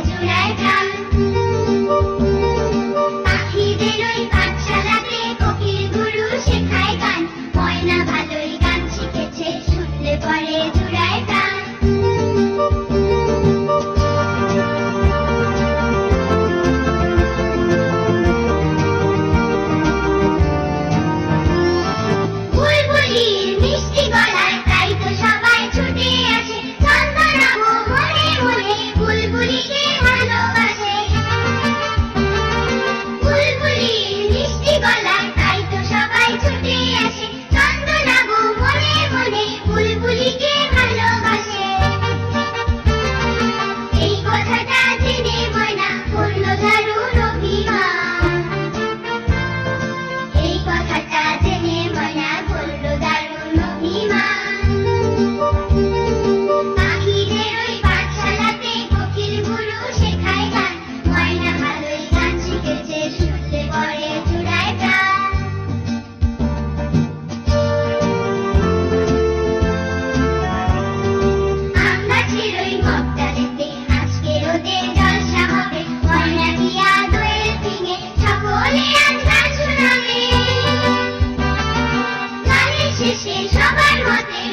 tonight. সবার মতের